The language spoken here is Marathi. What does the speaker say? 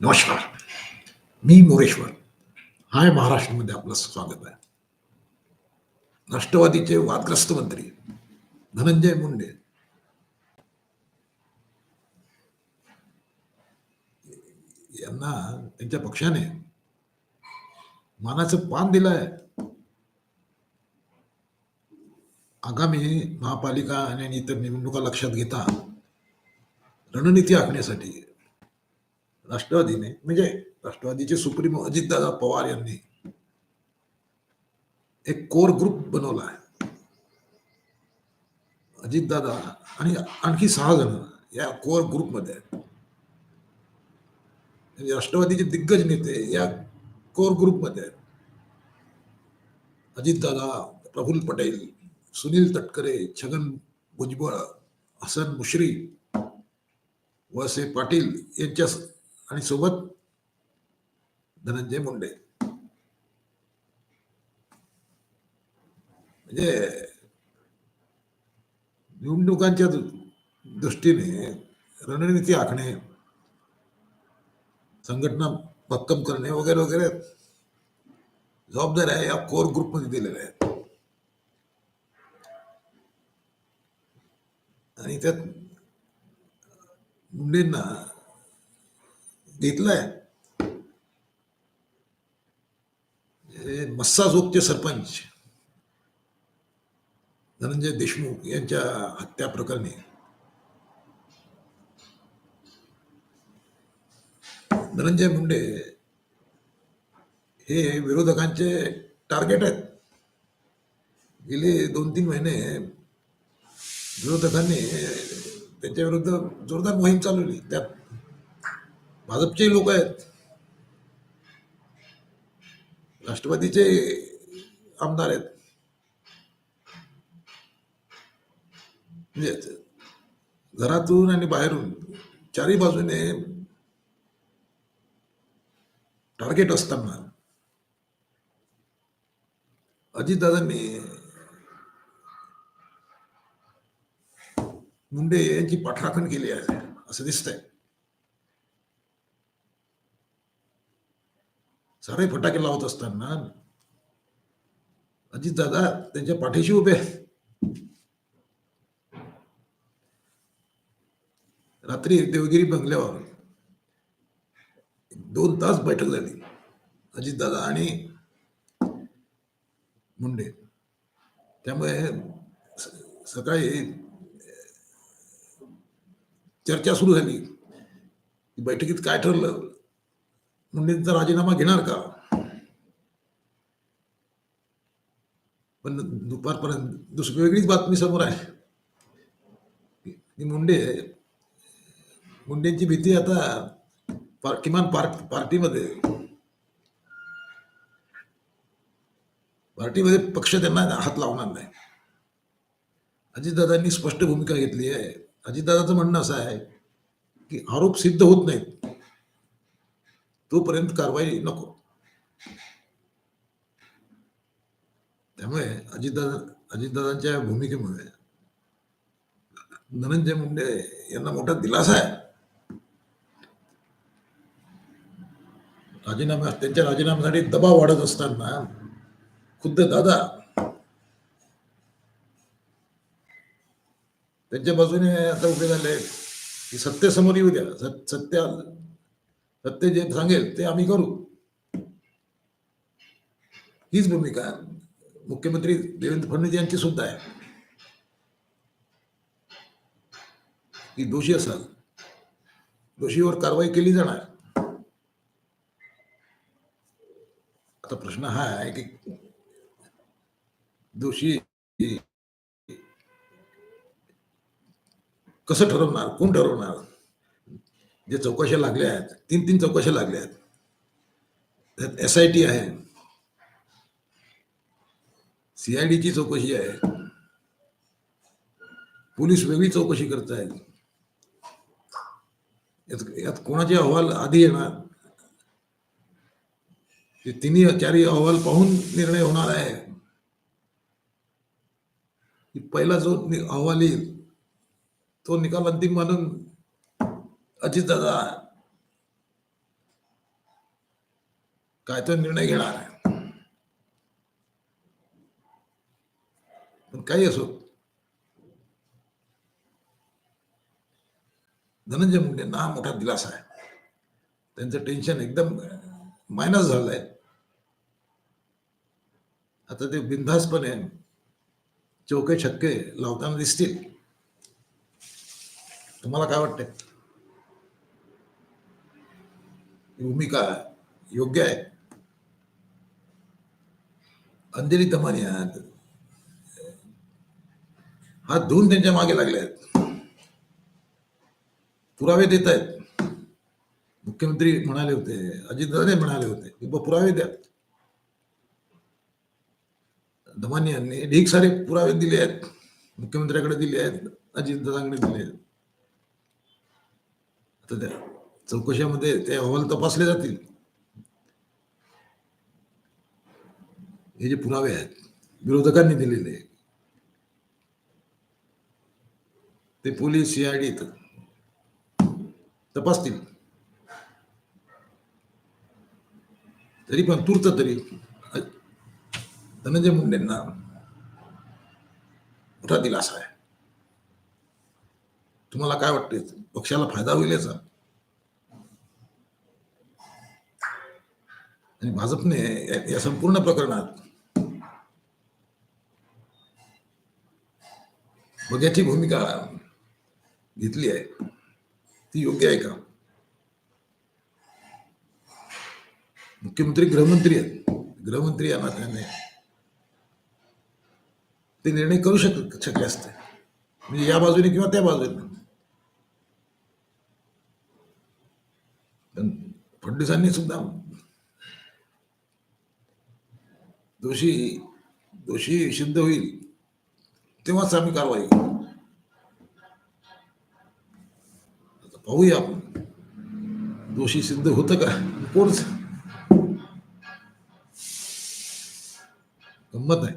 नमस्कार. मी मोरेश्वर. हाय महाराष्ट्रामध्ये आपलं स्वागत आहे. राष्ट्रवादीचे वादग्रस्त मंत्री धनंजय मुंडे. यांना त्यांच्या पक्षाने मानाचं पान दिलं आहे आगामी महापालिका आणि इतर निवडणुका लक्षात घेता रणनीती आखण्यासाठी राष्ट्रवादीने म्हणजे राष्ट्रवादीचे सुप्रीमो अजितदादा पवार यांनी एक कोर ग्रुप बनवला आहे. अजितदादा आणि आणखी सहा जण या कोर ग्रुपमध्ये आहेत. म्हणजे राष्ट्रवादीचे दिग्गज नेते या कोर ग्रुपमध्ये आहेत. अजितदादा प्रफुल्ल पटेल सुनील तटकरे छगन भुजबळ हसन मुश्रीफ वसे पाटील यांच्या आणि सोबत धनंजय मुंडे. म्हणजे निवडणुकांच्या दृष्टीने रणनीती आखणे संघटना भक्कम करणे वगैरे वगैरे जबाबदाऱ्या या कोर ग्रुपमध्ये दिलेल्या आहेत. आणि त्यात मुंडेंना घेतलाय मस्सा जोगचे सरपंच धनंजय देशमुख यांच्या हत्या प्रकरणी धनंजय मुंडे हे विरोधकांचे टार्गेट आहेत. गेले दोन तीन महिने विरोधकांनी त्यांच्या विरुद्ध जोरदार मोहीम चालवली. त्यात भाजपचे लोक आहेत. राष्ट्रवादीचे आमदार आहेत. म्हणजे घरातून आणि बाहेरून चारही बाजूने टार्गेट असताना अजितदादांनी मुंडे यांची पाठराखण केली आहे असं दिसतंय. सारे फटाके लावत असताना अजित दादा त्यांच्या पाठीशी उभे रात्री देवगिरी बंगल्यावर दोन तास बैठक झाली. अजितदादा आणि मुंडे. त्यामुळे सकाळी चर्चा सुरू झाली. बैठकीत काय ठरलं? मुंडेंचा राजीनामा घेणार का? पण दुपारपर्यंत दुसरी वेगळीच बातमी समोर आहे. की मुंडे मुंडेंची भीती आता पार- किमान पार्ट पार्टीमध्ये. पार्टीमध्ये पक्ष त्यांना हात लावणार नाही. अजितदादांनी स्पष्ट भूमिका घेतली आहे. अजितदादाचं म्हणणं असं आहे की आरोप सिद्ध होत नाहीत. तोपर्यंत कारवाई नको. त्यामुळे अजितदादा अजितदादांच्या भूमिकेमुळे धनंजय मुंडे यांना मोठा दिलासा आहे. राजीनामा त्यांच्या राजीनाम्यासाठी दबाव वाढत असताना खुद्द दादा त्यांच्या बाजूने आता उभे झाले की सत्य समोर येऊ द्या. सत्य सत्य जे सांगेल ते आम्ही करू. हीच भूमिका मुख्यमंत्री देवेंद्र फडणवीस यांची सुद्धा आहे. की दोषी असाल, दोषीवर कारवाई केली जाणार. आता प्रश्न हा आहे की दोषी कसं ठरवणार, कोण ठरवणार? जे चौकशा लागल्या आहेत तीन तीन चौकशा लागल्या आहेत. त्यात एस आय टी आहे. सीआयडीची चौकशी आहे. पोलीस वेगळी चौकशी करत आहेत. यात यात कोणाचे अहवाल आधी येणार? ते तिन्ही चारही अहवाल पाहून निर्णय होणार आहे. पहिला जो अहवाल येईल तो निकाल अंतिम मानून अजितदादा काय तो निर्णय घेणार आहे. पण काही असो. धनंजय मुंडेंना हा मोठा दिलासा आहे. त्यांचं टेन्शन एकदम मायनस झालंय. आता ते बिनधास्तपणे चौके छक्के लावताना दिसतील. तुम्हाला काय वाटतंय ही भूमिका योग्य आहे. अंधेरी दमानी आहेत. हात धुवून त्यांच्या मागे लागले आहेत. पुरावे देत आहेत. मुख्यमंत्री म्हणाले होते अजितदादा म्हणाले होते की पुरावे द्या. धमानी यांनी ढीक सारे पुरावे दिले आहेत. मुख्यमंत्र्याकडे दिले आहेत. अजितदादांकडे दिले आहेत. आता द्या. चौकशामध्ये ते अहवाल तपासले जातील. हे जे पुरावे आहेत विरोधकांनी दिलेले ते पोलीस सीआयडी तपासतील. तरी पण तूर्त तरी धनंजय मुंडेंना मोठा दिलासा आहे. तुम्हाला काय वाटते पक्षाला फायदा होईल याचा? आणि भाजपने या- या संपूर्ण प्रकरणात बघ्याची भूमिका घेतली आहे. ती योग्य आहे का? मुख्यमंत्री गृहमंत्री आहेत. गृहमंत्री या नात्याने ते निर्णय करू शक शकले असते. म्हणजे या बाजूने किंवा त्या बाजूने. पण फडणवीसांनी सुद्धा दोषी दोषी सिद्ध होईल तेव्हाच आम्ही कारवाई करू. पाहूया आपण. दोषी सिद्ध होतं का? कोणच गंमत नाही